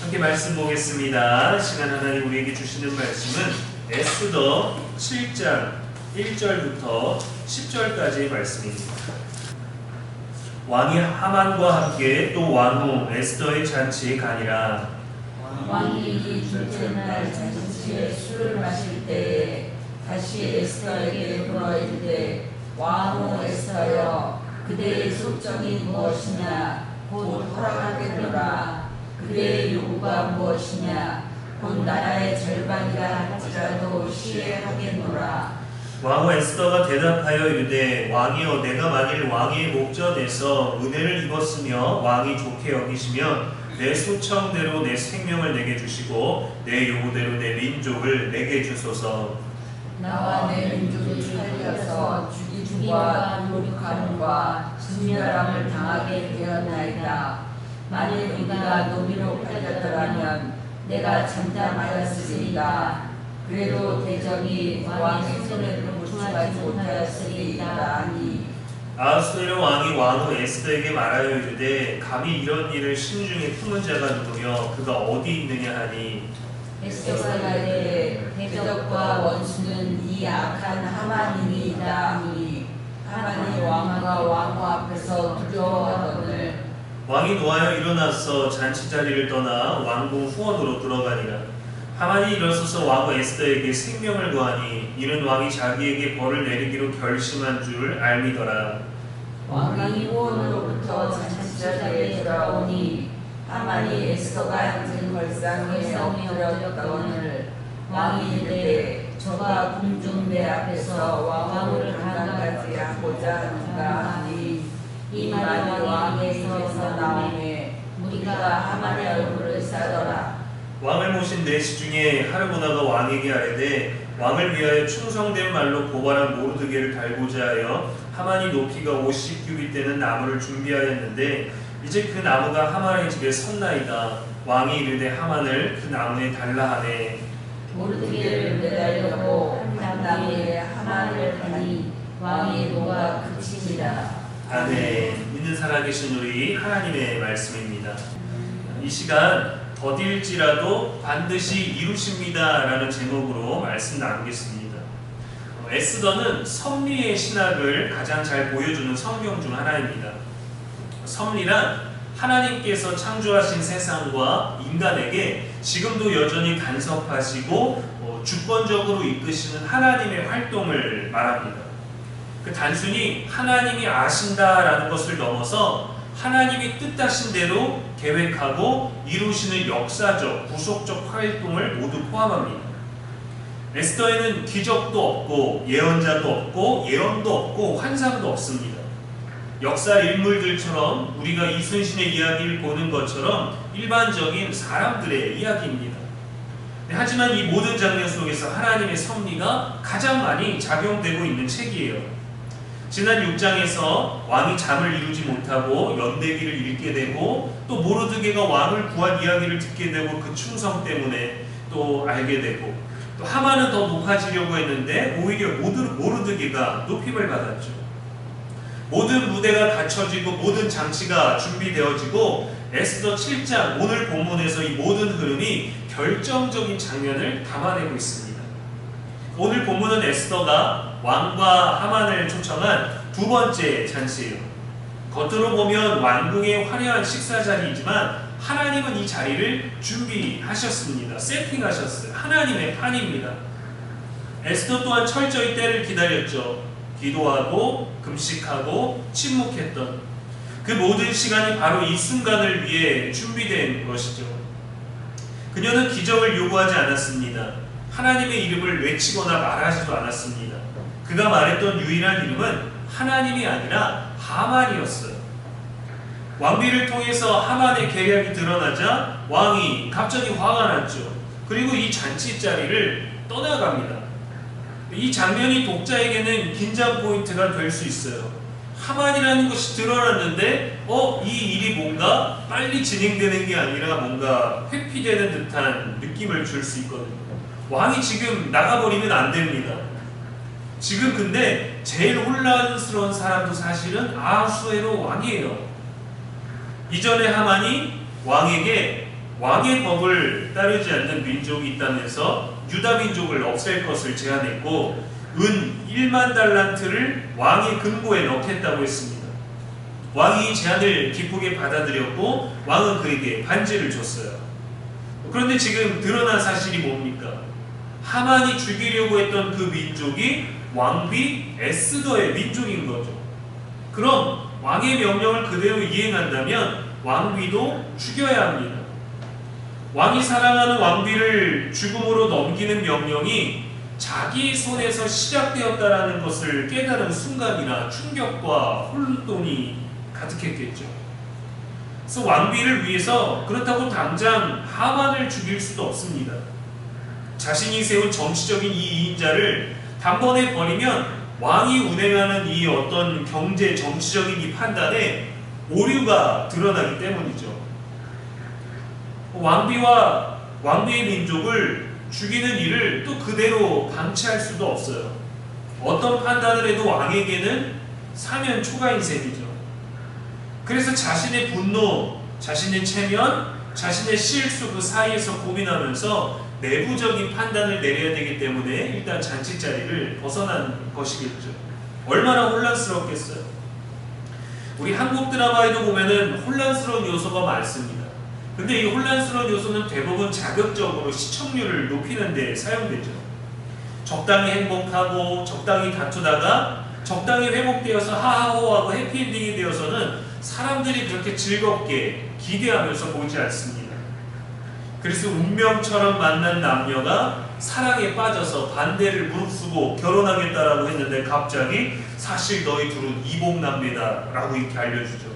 함께 말씀 보겠습니다. 시간 하나님 우리에게 주시는 말씀은 에스더 7장 1절부터 10절까지의 말씀입니다. 왕이 하만과 함께 또 왕후 에스더의 잔치에 가니라 왕이 이 둘째 날 잔치에 술을 마실 때에 다시 에스더에게 물어 이르되 왕후 에스더여 그대의 속정이 무엇이냐 곧 허락하겠노라 그대의 요구가 무엇이냐? 곧 나라의 절반이라 할지라도 시행하겠노라. 왕후 에스더가 대답하여 이르되 왕이여 내가 만일 왕의 목전에서 은혜를 입었으며 왕이 좋게 여기시면 내 소청대로 내 생명을 내게 주시고 내 요구대로 내 민족을 내게 주소서. 나와 내 민족이 살려서 죽이중과 노력함과 진멸함을 당하게 되었나이다. 만일 우리가 노비로 팔렸더라면 내가 잠잠하였으리이다. 그래도 대적이 왕의 손에 붙임하지 못하였으리이다 아하수에로 왕이 왕후 에스더에게 말하여 이르되 감히 이런 일을 심중에 품은 자가 누구며 그가 어디 있느냐 하니? 에스더가 이르되 대적과 원수는 이 악한 하만이니이다 하니. 하만이 왕과 왕후 앞에서 두려워하거늘 왕이 노하여 일어나서 잔치 자리를 떠나 왕궁 후원으로 들어가니라. 하만이 일어서서 왕후 에스더에게 생명을 구하니 이는 왕이 자기에게 벌을 내리기로 결심한 줄 알미더라. 왕이 후원으로부터 잔치 자리에 돌아오니 하만이 에스더가 앉은 걸상에 엎드렸거늘 왕이 이르되 저가 궁중대 앞에서 왕후를 강간까지 하고자 하는가 하니 이 말이 왕에게서 나오매 우리가 하만의 얼굴을 싸더라 왕을 모신 내시 중에 하르보나가 왕에게 아뢰되 왕을 위하여 충성된 말로 고발한 모르드게를 달고자 하여 하만이 높이가 50규빗 되는 나무를 준비하였는데 이제 그 나무가 하만의 집에 섰나이다. 왕이 이르되 하만을 그 나무에 달라 하네. 모르드게를 매달려고 한 나무에 하만을 하니 왕의 노가 그치니라 아멘. 있는 살아계신 우리 하나님의 말씀입니다. 이 시간 더딜지라도 반드시 이루십니다라는 제목으로 말씀 나누겠습니다. 어, 에스더는 섭리의 신학을 가장 잘 보여주는 성경 중 하나입니다. 섭리란 하나님께서 창조하신 세상과 인간에게 지금도 여전히 간섭하시고 어, 주권적으로 이끄시는 하나님의 활동을 말합니다. 그 단순히 하나님이 아신다라는 것을 넘어서 하나님이 뜻하신 대로 계획하고 이루시는 역사적, 구속적 활동을 모두 포함합니다. 에스더에는 기적도 없고 예언자도 없고 예언도 없고 환상도 없습니다. 역사 인물들처럼 우리가 이순신의 이야기를 보는 것처럼 일반적인 사람들의 이야기입니다. 네, 하지만 이 모든 장면 속에서 하나님의 섭리가 가장 많이 작용되고 있는 책이에요. 지난 6장에서 왕이 잠을 이루지 못하고 연대기를 읽게 되고 또 모르드게가 왕을 구한 이야기를 듣게 되고 그 충성 때문에 또 알게 되고 또 하만은 더 높아지려고 했는데 오히려 모르드게가 높임을 받았죠. 모든 무대가 갖춰지고 모든 장치가 준비되어지고 에스더 7장 오늘 본문에서 이 모든 흐름이 결정적인 장면을 담아내고 있습니다. 오늘 본문은 에스더가 왕과 하만을 초청한 두 번째 잔치예요. 겉으로 보면 왕궁의 화려한 식사 자리이지만 하나님은 이 자리를 준비하셨습니다. 세팅하셨어요. 하나님의 판입니다. 에스더 또한 철저히 때를 기다렸죠. 기도하고 금식하고 침묵했던 그 모든 시간이 바로 이 순간을 위해 준비된 것이죠. 그녀는 기적을 요구하지 않았습니다. 하나님의 이름을 외치거나 말하지도 않았습니다. 그가 말했던 유일한 이름은 하나님이 아니라 하만이었어요. 왕비를 통해서 하만의 계략이 드러나자 왕이 갑자기 화가 났죠. 그리고 이 잔치 자리를 떠나갑니다. 이 장면이 독자에게는 긴장 포인트가 될 수 있어요. 하만이라는 것이 드러났는데, 어, 이 일이 뭔가 빨리 진행되는 게 아니라 뭔가 회피되는 듯한 느낌을 줄 수 있거든요. 왕이 지금 나가버리면 안 됩니다. 지금 근데 제일 혼란스러운 사람도 사실은 아수에로 왕이에요. 이전에 하만이 왕에게 왕의 법을 따르지 않는 민족이 있다면서 유다 민족을 없앨 것을 제안했고 은 1만 달란트를 왕의 금고에 넣겠다고 했습니다. 왕이 이 제안을 기쁘게 받아들였고 왕은 그에게 반지를 줬어요. 그런데 지금 드러난 사실이 뭡니까? 하만이 죽이려고 했던 그 민족이 왕비 에스더의 민족인 거죠. 그럼 왕의 명령을 그대로 이행한다면 왕비도 죽여야 합니다. 왕이 사랑하는 왕비를 죽음으로 넘기는 명령이 자기 손에서 시작되었다라는 것을 깨달은 순간이나 충격과 혼돈이 가득했겠죠. 그래서 왕비를 위해서 그렇다고 당장 하만을 죽일 수도 없습니다. 자신이 세운 정치적인 이 이인자를 단번에 버리면 왕이 운행하는 이 어떤 경제 정치적인 이 판단에 오류가 드러나기 때문이죠. 왕비와 왕비의 민족을 죽이는 일을 또 그대로 방치할 수도 없어요. 어떤 판단을 해도 왕에게는 사면 초과인 셈이죠. 그래서 자신의 분노, 자신의 체면, 자신의 실수 그 사이에서 고민하면서 내부적인 판단을 내려야 되기 때문에 일단 잔치 자리를 벗어난 것이겠죠. 얼마나 혼란스럽겠어요. 우리 한국 드라마에도 보면은 혼란스러운 요소가 많습니다. 근데 이 혼란스러운 요소는 대부분 자극적으로 시청률을 높이는 데 사용되죠. 적당히 행복하고 적당히 다투다가 적당히 회복되어서 하하호하고 해피엔딩이 되어서는 사람들이 그렇게 즐겁게 기대하면서 보지 않습니다. 그래서 운명처럼 만난 남녀가 사랑에 빠져서 반대를 무릅쓰고 결혼하겠다라고 했는데 갑자기 사실 너희 둘은 이복남매다라고 이렇게 알려주죠.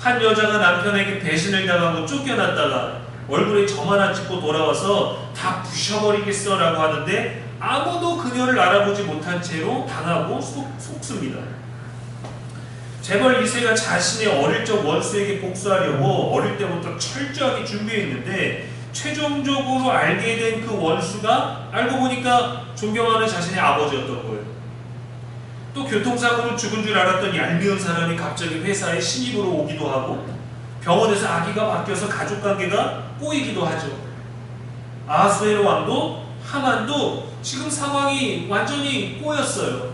한 여자가 남편에게 배신을 당하고 쫓겨났다가 얼굴에 점 하나 찍고 돌아와서 다 부셔버리겠어 라고 하는데 아무도 그녀를 알아보지 못한 채로 당하고 속, 속습니다. 재벌 2세가 자신의 어릴 적 원수에게 복수하려고 어릴 때부터 철저하게 준비했는데 최종적으로 알게 된 그 원수가 알고 보니까 존경하는 자신의 아버지였던 거예요. 또 교통사고로 죽은 줄 알았던 얄미운 사람이 갑자기 회사에 신입으로 오기도 하고 병원에서 아기가 바뀌어서 가족관계가 꼬이기도 하죠. 아수에르 왕도 하만도 지금 상황이 완전히 꼬였어요.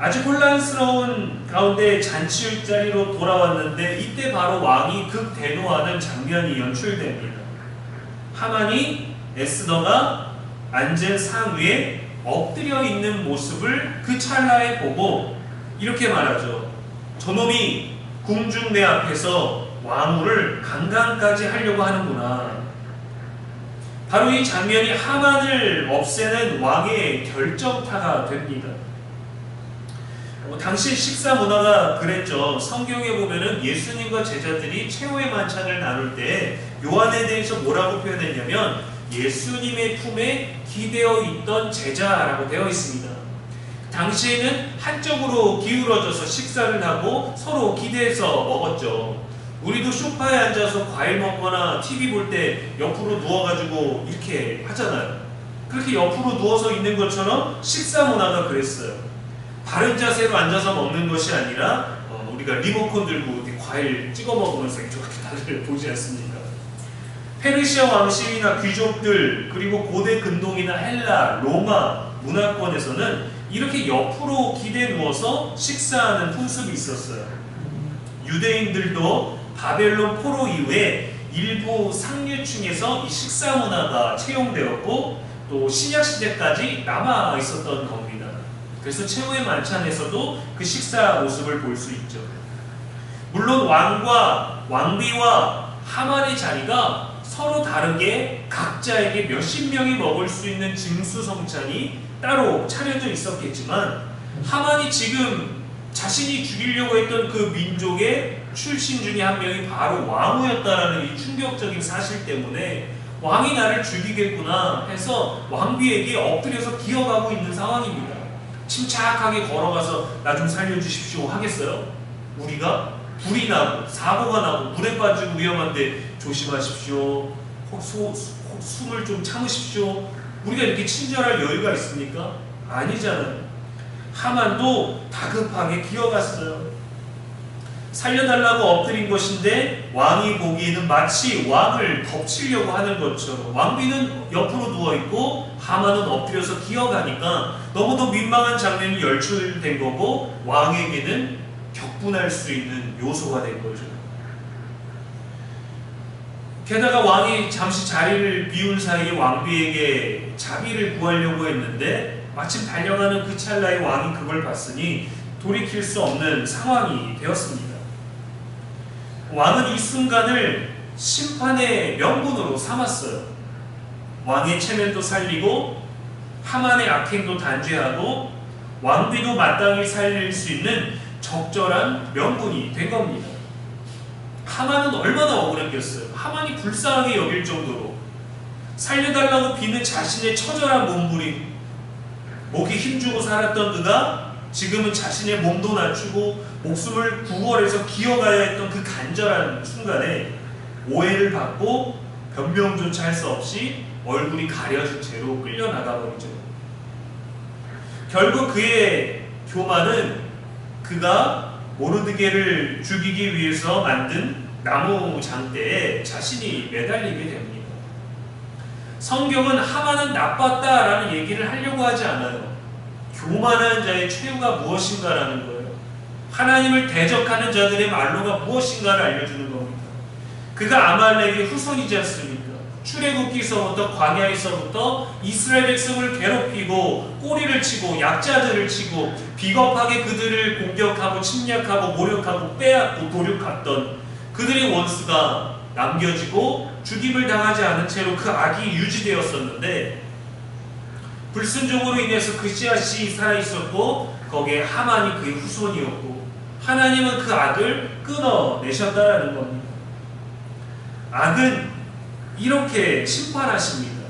아주 혼란스러운 가운데 잔치 자리로 돌아왔는데 이때 바로 왕이 극대노하는 장면이 연출됩니다. 하만이 에스더가 앉은 상 위에 엎드려 있는 모습을 그 찰나에 보고 이렇게 말하죠. 저놈이 궁중 내 앞에서 왕후를 강간까지 하려고 하는구나. 바로 이 장면이 하만을 없애는 왕의 결정타가 됩니다. 어, 당시 식사 문화가 그랬죠. 성경에 보면은 예수님과 제자들이 최후의 만찬을 나눌 때 요한에 대해서 뭐라고 표현했냐면 예수님의 품에 기대어 있던 제자라고 되어 있습니다. 당시에는 한쪽으로 기울어져서 식사를 하고 서로 기대해서 먹었죠. 우리도 소파에 앉아서 과일 먹거나 TV 볼 때 옆으로 누워가지고 이렇게 하잖아요. 그렇게 옆으로 누워서 있는 것처럼 식사 문화가 그랬어요. 바른 자세로 앉아서 먹는 것이 아니라 어, 우리가 리모컨 들고 과일 찍어 먹으면서 이렇게 다들 보지 않습니까? 페르시아 왕실이나 귀족들 그리고 고대 근동이나 헬라, 로마 문화권에서는 이렇게 옆으로 기대 누워서 식사하는 풍습이 있었어요. 유대인들도 바벨론 포로 이후에 일부 상류층에서 이 식사 문화가 채용되었고 또 신약 시대까지 남아 있었던 겁니다. 그래서 최후의 만찬에서도 그 식사 모습을 볼 수 있죠. 물론 왕과 왕비와 하만의 자리가 서로 다르게 각자에게 몇십 명이 먹을 수 있는 진수성찬이 따로 차려져 있었겠지만 하만이 지금 자신이 죽이려고 했던 그 민족의 출신 중에 한 명이 바로 왕후였다라는 이 충격적인 사실 때문에 왕이 나를 죽이겠구나 해서 왕비에게 엎드려서 기어가고 있는 상황입니다. 침착하게 걸어가서 나 좀 살려주십시오 하겠어요? 우리가 불이 나고 사고가 나고 물에 빠지고 위험한데 조심하십시오. 혹, 소, 혹, 숨을 좀 참으십시오. 우리가 이렇게 친절할 여유가 있습니까? 아니잖아요. 하만도 다급하게 기어갔어요. 살려달라고 엎드린 것인데 왕이 보기에는 마치 왕을 덮치려고 하는 것처럼 왕비는 옆으로 누워 있고 하만은 엎드려서 기어가니까 너무도 민망한 장면이 연출된 거고 왕에게는 격분할 수 있는 요소가 된 거죠. 게다가 왕이 잠시 자리를 비운 사이에 왕비에게 자비를 구하려고 했는데 마침 달려가는 그 찰나에 왕이 그걸 봤으니 돌이킬 수 없는 상황이 되었습니다. 왕은 이 순간을 심판의 명분으로 삼았어요. 왕의 체면도 살리고 하만의 악행도 단죄하고 왕비도 마땅히 살릴 수 있는 적절한 명분이 된 겁니다. 하만은 얼마나 억울했겠어요. 하만이 불쌍하게 여길 정도로 살려달라고 비는 자신의 처절한 몸부림, 목에 힘주고 살았던 그가 지금은 자신의 몸도 낮추고 목숨을 구걸해서 기어가야 했던 그 간절한 순간에 오해를 받고 변명조차 할 수 없이 얼굴이 가려진 채로 끌려나가 버리죠. 결국 그의 교만은 그가 모르드게를 죽이기 위해서 만든 나무 장대에 자신이 매달리게 됩니다. 성경은 하만은 나빴다라는 얘기를 하려고 하지 않아요. 교만한 자의 최후가 무엇인가라는 거예요. 하나님을 대적하는 자들의 말로가 무엇인가를 알려주는 겁니다. 그가 아말렉의 후손이지 않습니까? 출애굽기서부터 광야에서부터 이스라엘 백성을 괴롭히고 꼬리를 치고 약자들을 치고 비겁하게 그들을 공격하고 침략하고 모욕하고 빼앗고 도륙했던 그들의 원수가 남겨지고 죽임을 당하지 않은 채로 그 악이 유지되었었는데 불순종으로 인해서 그 씨앗이 살아있었고 거기에 하만이 그의 후손이었고 하나님은 그 악을 끊어내셨다라는 겁니다. 악은 이렇게 심판하십니다.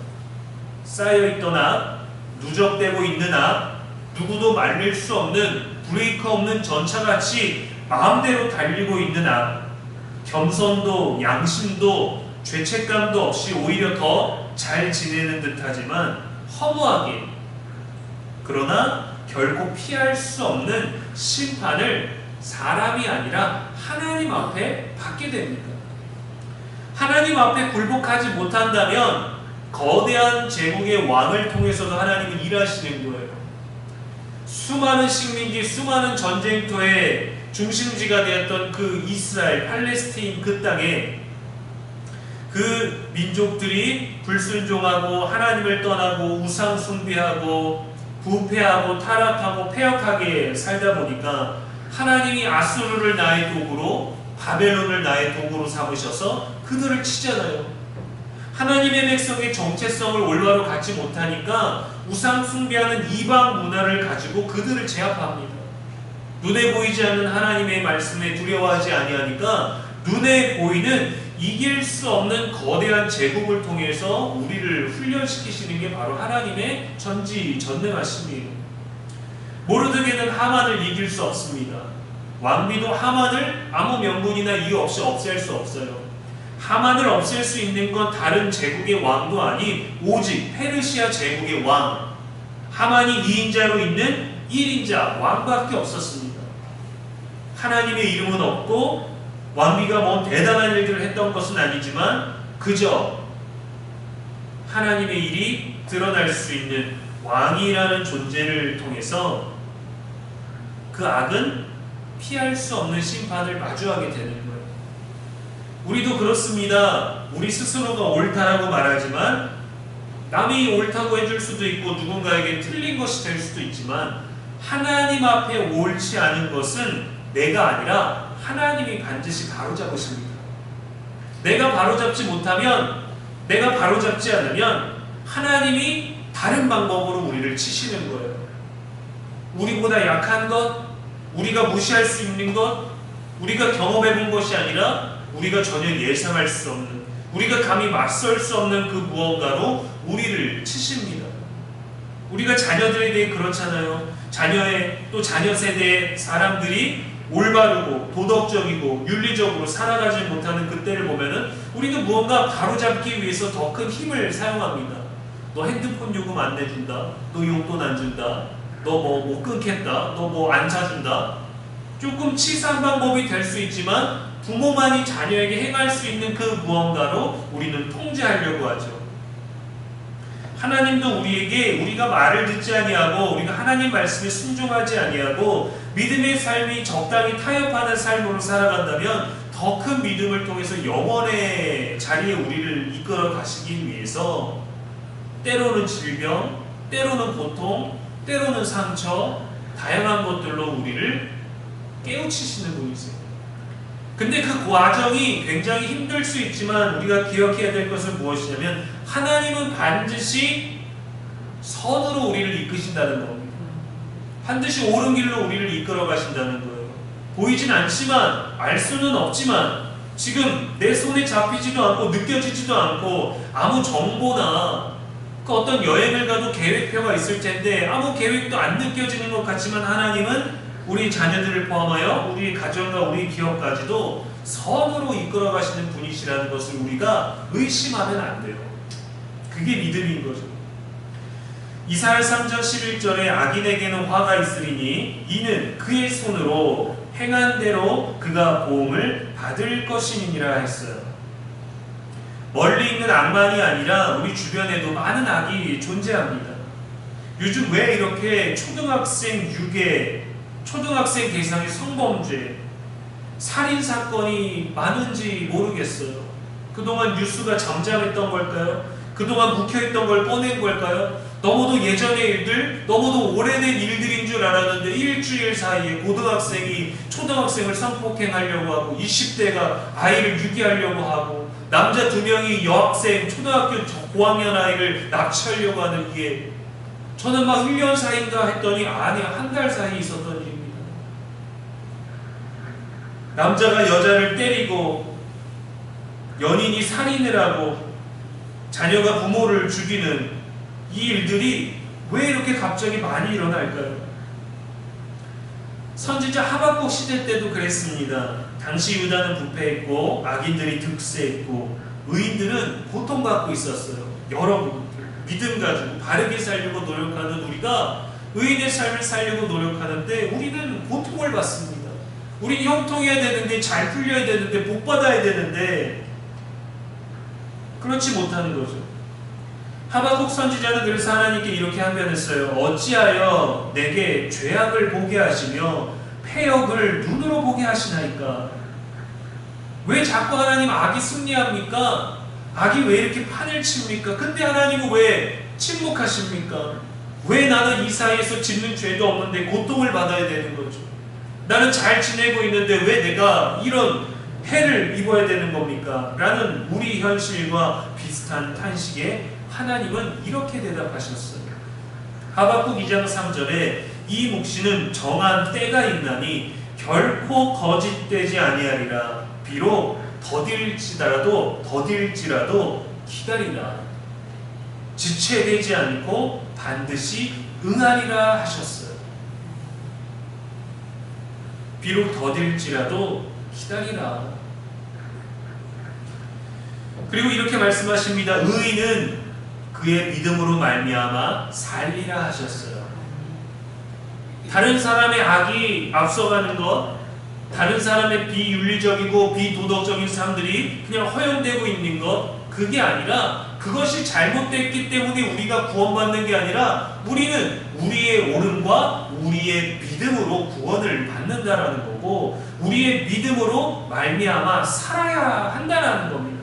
쌓여있던 악, 누적되고 있는 악, 누구도 말릴 수 없는 브레이크 없는 전차같이 마음대로 달리고 있는 악, 겸손도 양심도 죄책감도 없이 오히려 더 잘 지내는 듯하지만 허무하게 그러나 결코 피할 수 없는 심판을 사람이 아니라 하나님 앞에 받게 됩니다. 하나님 앞에 굴복하지 못한다면 거대한 제국의 왕을 통해서도 하나님은 일하시는 거예요. 수많은 식민지, 수많은 전쟁터의 중심지가 되었던 그 이스라엘, 팔레스타인 그 땅에 그 민족들이 불순종하고 하나님을 떠나고 우상 숭배하고 부패하고 타락하고 폐역하게 살다 보니까 하나님이 아수르를 나의 도구로 바벨론을 나의 도구로 삼으셔서 그들을 치잖아요. 하나님의 백성의 정체성을 올바로 갖지 못하니까 우상 숭배하는 이방 문화를 가지고 그들을 제압합니다. 눈에 보이지 않는 하나님의 말씀에 두려워하지 아니하니까 눈에 보이는 이길 수 없는 거대한 제국을 통해서 우리를 훈련시키시는 게 바로 하나님의 전지 전능하심이에요. 모르드게는 하만을 이길 수 없습니다. 왕비도 하만을 아무 명분이나 이유 없이 없앨 수 없어요. 하만을 없앨 수 있는 건 다른 제국의 왕도 아닌 오직 페르시아 제국의 왕 하만이 2인자로 있는 1인자 왕밖에 없었습니다. 하나님의 이름은 없고 왕비가 뭔 대단한 일들을 했던 것은 아니지만 그저 하나님의 일이 드러날 수 있는 왕이라는 존재를 통해서 그 악은 피할 수 없는 심판을 마주하게 되는 거예요. 우리도 그렇습니다. 우리 스스로가 옳다라고 말하지만 남이 옳다고 해줄 수도 있고 누군가에게 틀린 것이 될 수도 있지만 하나님 앞에 옳지 않은 것은 내가 아니라 하나님이 반드시 바로잡으십니다. 내가 바로잡지 못하면 내가 바로잡지 않으면 하나님이 다른 방법으로 우리를 치시는 거예요. 우리보다 약한 것, 우리가 무시할 수 있는 것, 우리가 경험해 본 것이 아니라 우리가 전혀 예상할 수 없는, 우리가 감히 맞설 수 없는 그 무언가로 우리를 치십니다. 우리가 자녀들에 대해 그렇잖아요. 자녀의 또 자녀 세대의 사람들이 올바르고 도덕적이고 윤리적으로 살아가지 못하는 그때를 보면은 우리도 무언가 바로잡기 위해서 더 큰 힘을 사용합니다. 너 핸드폰 요금 안 내준다. 너 용돈 안 준다. 너 뭐 못 끊겠다. 너 뭐 안 사준다. 조금 치사한 방법이 될 수 있지만 부모만이 자녀에게 행할 수 있는 그 무언가로 우리는 통제하려고 하죠. 하나님도 우리에게 우리가 말을 듣지 아니하고 우리가 하나님 말씀에 순종하지 아니하고 믿음의 삶이 적당히 타협하는 삶으로 살아간다면 더 큰 믿음을 통해서 영원의 자리에 우리를 이끌어 가시기 위해서 때로는 질병, 때로는 고통, 때로는 상처, 다양한 것들로 우리를 깨우치시는 분이세요. 근데 그 과정이 굉장히 힘들 수 있지만 우리가 기억해야 될 것은 무엇이냐면 하나님은 반드시 선으로 우리를 이끄신다는 겁니다. 반드시 옳은 길로 우리를 이끌어 가신다는 거예요. 보이진 않지만 알 수는 없지만 지금 내 손에 잡히지도 않고 느껴지지도 않고 아무 정보나 그 어떤 여행을 가도 계획표가 있을 텐데 아무 계획도 안 느껴지는 것 같지만 하나님은 우리 자녀들을 포함하여 우리 가정과 우리 기업까지도 선으로 이끌어 가시는 분이시라는 것을 우리가 의심하면 안 돼요. 그게 믿음인 거죠. 이사야 3장 11절에 악인에게는 화가 있으리니 이는 그의 손으로 행한 대로 그가 보험을 받을 것이니라 했어요. 멀리 있는 악만이 아니라 우리 주변에도 많은 악이 존재합니다. 요즘 왜 이렇게 초등학생 유괴, 초등학생 대상의 성범죄, 살인 사건이 많은지 모르겠어요. 그동안 뉴스가 잠잠했던 걸까요? 그동안 묵혀있던 걸 꺼낸 걸까요? 너무도 예전의 일들, 너무도 오래된 일들인 줄 알았는데 일주일 사이에 고등학생이 초등학생을 성폭행하려고 하고 20대가 아이를 유기하려고 하고 남자 두 명이 여학생 초등학교 저- 고학년 아이를 납치하려고 하는 게 저는 막 1년 사이인가 했더니 아니야 한달 사이 있었던 일입니다. 남자가 여자를 때리고 연인이 살인을 하고 자녀가 부모를 죽이는 이 일들이 왜 이렇게 갑자기 많이 일어날까요? 선지자 하박국 시대 때도 그랬습니다. 당시 유다는 부패했고 악인들이 득세했고 의인들은 고통받고 있었어요. 여러분들 믿음 가지고 바르게 살려고 노력하는 우리가 의인의 삶을 살려고 노력하는데 우리는 고통을 받습니다. 우리 형통해야 되는데 잘 풀려야 되는데 복 받아야 되는데 그렇지 못하는 거죠. 하박국 선지자는 그래서 하나님께 이렇게 항변했어요. 어찌하여 내게 죄악을 보게 하시며 폐역을 눈으로 보게 하시나이까? 왜 자꾸 하나님 악이 승리합니까? 악이 왜 이렇게 판을 칩니까? 근데 하나님은 왜 침묵하십니까? 왜 나는 이 사이에서 짓는 죄도 없는데 고통을 받아야 되는 거죠? 나는 잘 지내고 있는데 왜 내가 이런 해를 입어야 되는 겁니까? 라는 우리 현실과 비슷한 탄식에 하나님은 이렇게 대답하셨어요. 하박국 2장 3절에 이 묵시는 정한 때가 있나니 결코 거짓되지 아니하리라 비록 더딜지라도 더딜지라도 기다리라 지체되지 않고 반드시 응하리라 하셨어요. 비록 더딜지라도 기다리라. 그리고 이렇게 말씀하십니다. 의인은 그의 믿음으로 말미암아 살리라 하셨어요. 다른 사람의 악이 앞서가는 것, 다른 사람의 비윤리적이고 비도덕적인 삶들이 그냥 허용되고 있는 것, 그게 아니라 그것이 잘못됐기 때문에 우리가 구원받는 게 아니라 우리는 우리의 옳음과 우리의 믿음으로 구원을 받는다라는 거고 우리의 믿음으로 말미암아 살아야 한다라는 겁니다.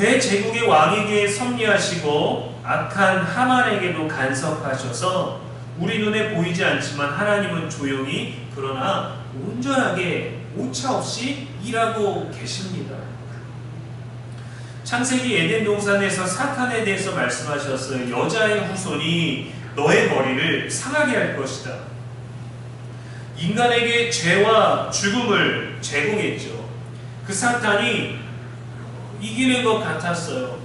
대제국의 왕에게 섭리하시고 악한 하만에게도 간섭하셔서 우리 눈에 보이지 않지만 하나님은 조용히 그러나 온전하게 오차 없이 일하고 계십니다. 창세기 에덴 동산에서 사탄에 대해서 말씀하셨어요. 여자의 후손이 너의 머리를 상하게 할 것이다. 인간에게 죄와 죽음을 제공했죠. 그 사탄이 이기는 것 같았어요.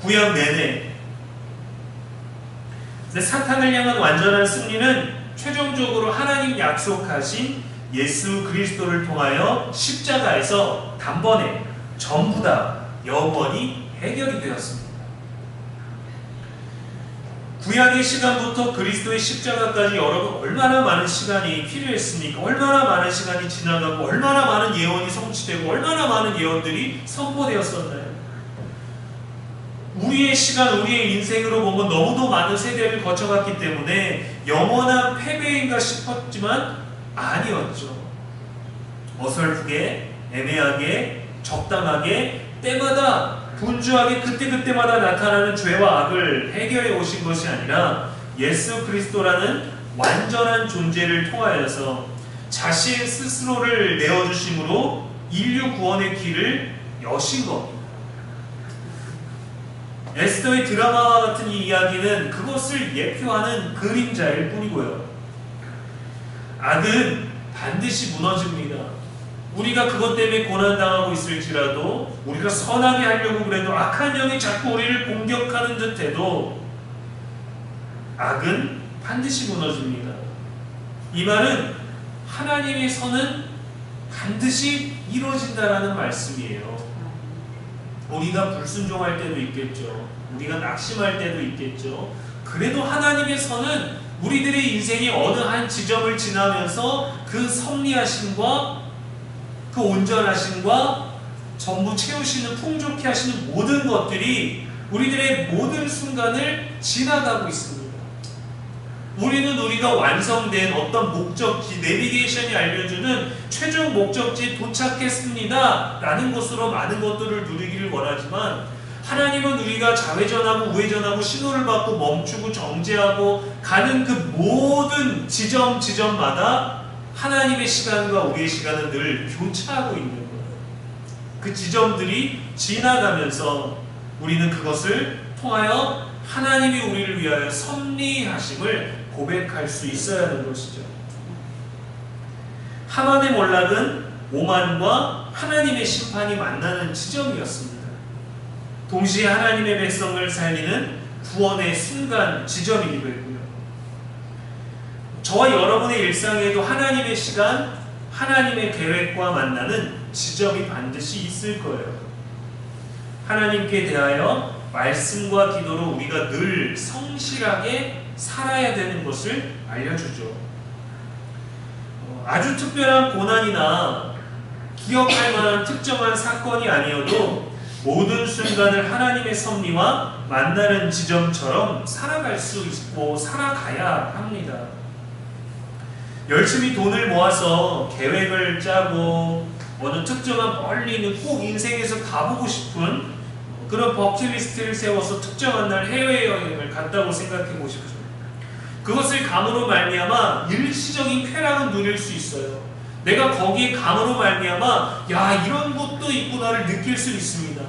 구약 내내. 근데 사탄을 향한 완전한 승리는 최종적으로 하나님 약속하신 예수 그리스도를 통하여 십자가에서 단번에 전부 다 영원히 해결이 되었습니다. 구약의 시간부터 그리스도의 십자가까지 여러분 얼마나 많은 시간이 필요했습니까? 얼마나 많은 시간이 지나가고 얼마나 많은 예언이 성취되고 얼마나 많은 예언들이 선포되었었나요? 우리의 시간, 우리의 인생으로 보면 너무도 많은 세대를 거쳐갔기 때문에 영원한 패배인가 싶었지만 아니었죠. 어설프게, 애매하게, 적당하게, 때마다 분주하게 그때그때마다 나타나는 죄와 악을 해결해 오신 것이 아니라 예수 그리스도라는 완전한 존재를 통하여서 자신 스스로를 내어주심으로 인류 구원의 길을 여신 겁니다. 에스더의 드라마와 같은 이 이야기는 그것을 예표하는 그림자일 뿐이고요. 악은 반드시 무너집니다. 우리가 그것 때문에 고난당하고 있을지라도 우리가 선하게 하려고 그래도 악한 영이 자꾸 우리를 공격하는 듯해도 악은 반드시 무너집니다. 이 말은 하나님의 선은 반드시 이루어진다라는 말씀이에요. 우리가 불순종할 때도 있겠죠. 우리가 낙심할 때도 있겠죠. 그래도 하나님의 선은 우리들의 인생이 어느 한 지점을 지나면서 그 섭리하심과 그 온전하심과 전부 채우시는 풍족케 하시는 모든 것들이 우리들의 모든 순간을 지나가고 있습니다. 우리는 우리가 완성된 어떤 목적지, 내비게이션이 알려주는 최종 목적지에 도착했습니다. 라는 것으로 많은 것들을 누리기를 원하지만 하나님은 우리가 좌회전하고 우회전하고 신호를 받고 멈추고 정지하고 가는 그 모든 지점 지점마다 하나님의 시간과 우리의 시간은 늘 교차하고 있는 거예요. 그 지점들이 지나가면서 우리는 그것을 통하여 하나님이 우리를 위하여 섭리하심을 고백할 수 있어야 하는 것이죠. 하만의 몰락은 오만과 하나님의 심판이 만나는 지점이었습니다. 동시에 하나님의 백성을 살리는 구원의 순간 지점이기도 했고요. 저와 여러분의 일상에도 하나님의 시간, 하나님의 계획과 만나는 지점이 반드시 있을 거예요. 하나님께 대하여 말씀과 기도로 우리가 늘 성실하게 살아야 되는 것을 알려주죠. 어, 아주 특별한 고난이나 기억할 만한 특정한 사건이 아니어도 모든 순간을 하나님의 섭리와 만나는 지점처럼 살아갈 수 있고 살아가야 합니다. 열심히 돈을 모아서 계획을 짜고 어느 특정한 멀리 있는 꼭 인생에서 가보고 싶은 그런 버킷리스트를 세워서 특정한 날 해외여행을 갔다고 생각해 보십시오. 그것을 감으로 말미암아 일시적인 쾌락은 누릴 수 있어요. 내가 거기에 감으로 말미암아 야 이런 곳도 있구나를 느낄 수 있습니다.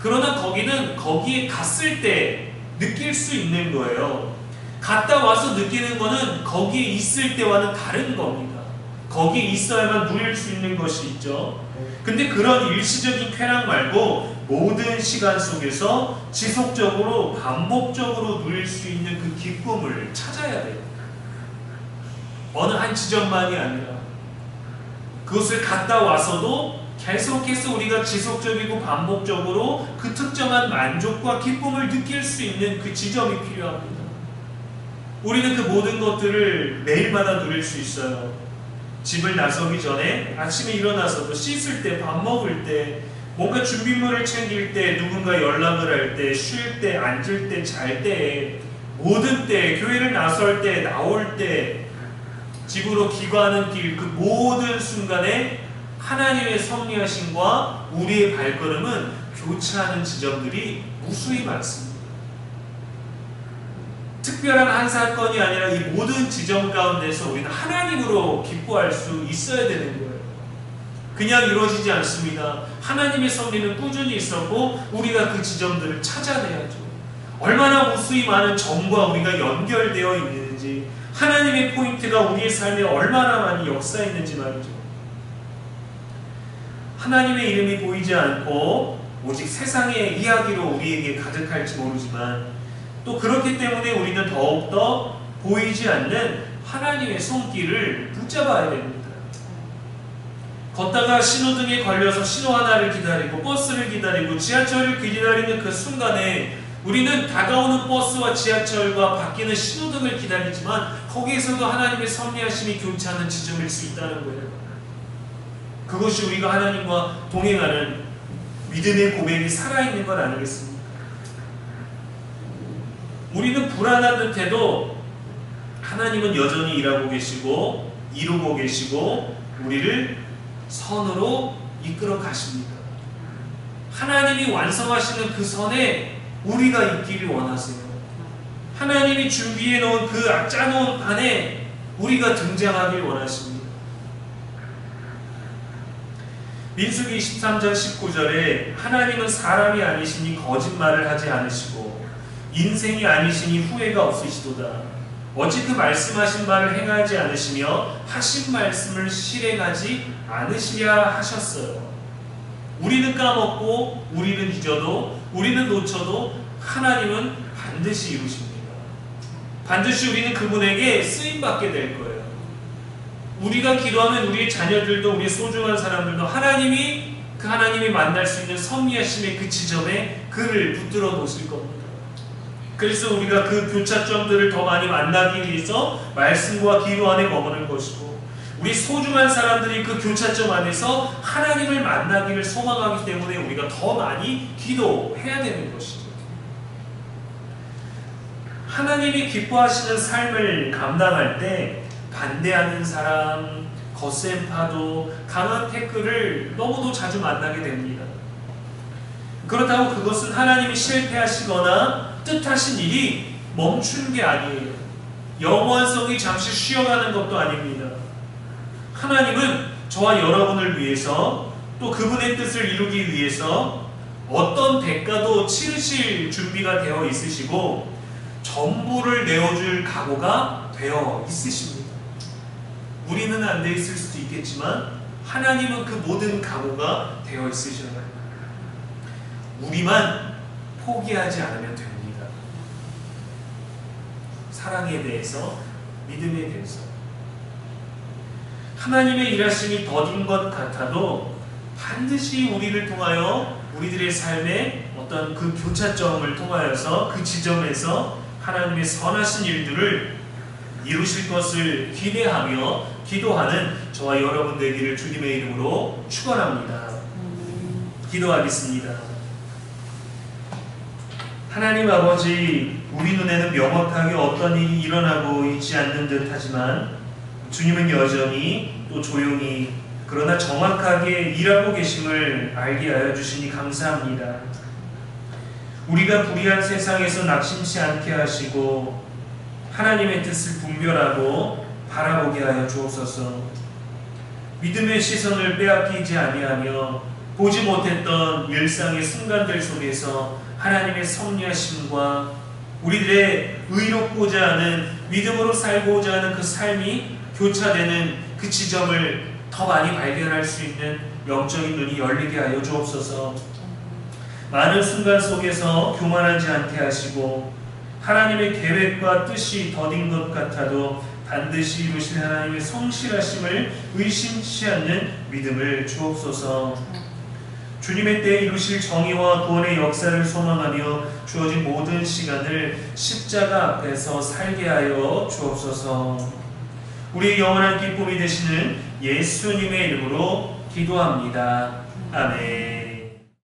그러나 거기는 거기에 갔을 때 느낄 수 있는 거예요. 갔다 와서 느끼는 거는 거기에 있을 때와는 다른 겁니다. 거기에 있어야만 누릴 수 있는 것이 있죠. 근데 그런 일시적인 쾌락 말고 모든 시간 속에서 지속적으로 반복적으로 누릴 수 있는 그 기쁨을 찾아야 돼요. 어느 한 지점만이 아니라 그것을 갔다 와서도 계속해서 우리가 지속적이고 반복적으로 그 특정한 만족과 기쁨을 느낄 수 있는 그 지점이 필요합니다. 우리는 그 모든 것들을 매일마다 누릴 수 있어요. 집을 나서기 전에 아침에 일어나서도 씻을 때, 밥 먹을 때, 뭔가 준비물을 챙길 때, 누군가 연락을 할 때, 쉴 때, 앉을 때, 잘 때, 모든 때, 교회를 나설 때, 나올 때, 집으로 귀가하는 길, 그 모든 순간에 하나님의 섭리하심과 우리의 발걸음은 교차하는 지점들이 무수히 많습니다. 특별한 한 사건이 아니라 이 모든 지점 가운데서 우리는 하나님으로 기뻐할 수 있어야 되는 거예요. 그냥 이루어지지 않습니다. 하나님의 섭리는 꾸준히 있었고 우리가 그 지점들을 찾아내야죠. 얼마나 무수히 많은 점과 우리가 연결되어 있는지 하나님의 포인트가 우리의 삶에 얼마나 많이 역사했는지 말이죠. 하나님의 이름이 보이지 않고 오직 세상의 이야기로 우리에게 가득할지 모르지만 또 그렇기 때문에 우리는 더욱더 보이지 않는 하나님의 손길을 붙잡아야 됩니다. 걷다가 신호등에 걸려서 신호 하나를 기다리고 버스를 기다리고 지하철을 기다리는 그 순간에 우리는 다가오는 버스와 지하철과 바뀌는 신호등을 기다리지만 거기에서도 하나님의 섭리하심이 교차하는 지점일 수 있다는 거예요. 그것이 우리가 하나님과 동행하는 믿음의 고백이 살아있는 것 아니겠습니까? 우리는 불안한 듯해도 하나님은 여전히 일하고 계시고 이루고 계시고 우리를 선으로 이끌어 가십니다. 하나님이 완성하시는 그 선에 우리가 있기를 원하세요. 하나님이 준비해 놓은 그 짜놓은 판에 우리가 등장하길 원하십니다. 민수기 23장 19절에 하나님은 사람이 아니시니 거짓말을 하지 않으시고 인생이 아니시니 후회가 없으시도다. 어찌 그 말씀하신 바를 행하지 않으시며 하신 말씀을 실행하지 않으시랴 하셨어요. 우리는 까먹고 우리는 잊어도 우리는 놓쳐도 하나님은 반드시 이루십니다. 반드시 우리는 그분에게 쓰임 받게 될 거예요. 우리가 기도하면 우리의 자녀들도 우리의 소중한 사람들도 하나님이 그 하나님이 만날 수 있는 섭리하심의 그 지점에 그를 붙들어 놓으실 겁니다. 그래서 우리가 그 교차점들을 더 많이 만나기 위해서 말씀과 기도 안에 머무는 것이고 우리 소중한 사람들이 그 교차점 안에서 하나님을 만나기를 소망하기 때문에 우리가 더 많이 기도해야 되는 것이죠. 하나님이 기뻐하시는 삶을 감당할 때 반대하는 사람, 거센 파도, 강한 태클을 너무도 자주 만나게 됩니다. 그렇다고 그것은 하나님이 실패하시거나 뜻하신 일이 멈춘 게 아니에요. 영원성이 잠시 쉬어가는 것도 아닙니다. 하나님은 저와 여러분을 위해서 또 그분의 뜻을 이루기 위해서 어떤 대가도 치르실 준비가 되어 있으시고 전부를 내어줄 각오가 되어 있으십니다. 우리는 안 돼 있을 수도 있겠지만 하나님은 그 모든 각오가 되어 있으셔요. 우리만 포기하지 않으면 됩니다. 사랑에 대해서, 믿음에 대해서. 하나님의 일하심이 더딘 것 같아도 반드시 우리를 통하여 우리들의 삶에 어떤 그 교차점을 통하여서 그 지점에서 하나님의 선하신 일들을 이루실 것을 기대하며 기도하는 저와 여러분 되기를 주님의 이름으로 축원합니다. 기도하겠습니다. 하나님 아버지, 우리 눈에는 명확하게 어떤 일이 일어나고 있지 않는 듯 하지만 주님은 여전히 또 조용히 그러나 정확하게 일하고 계심을 알게 하여 주시니 감사합니다. 우리가 불의한 세상에서 낙심치 않게 하시고 하나님의 뜻을 분별하고 바라보게 하여 주옵소서. 믿음의 시선을 빼앗기지 아니하며 보지 못했던 일상의 순간들 속에서 하나님의 섭리하심과 우리들의 의롭고자 하는 믿음으로 살고자 하는 그 삶이 교차되는 그 지점을 더 많이 발견할 수 있는 영적인 눈이 열리게 하여 주옵소서. 많은 순간 속에서 교만하지 않게 하시고 하나님의 계획과 뜻이 더딘 것 같아도 반드시 이루실 하나님의 성실하심을 의심치 않는 믿음을 주옵소서. 주님의 때에 이루실 정의와 구원의 역사를 소망하며 주어진 모든 시간을 십자가 앞에서 살게 하여 주옵소서. 우리의 영원한 기쁨이 되시는 예수님의 이름으로 기도합니다. 아멘.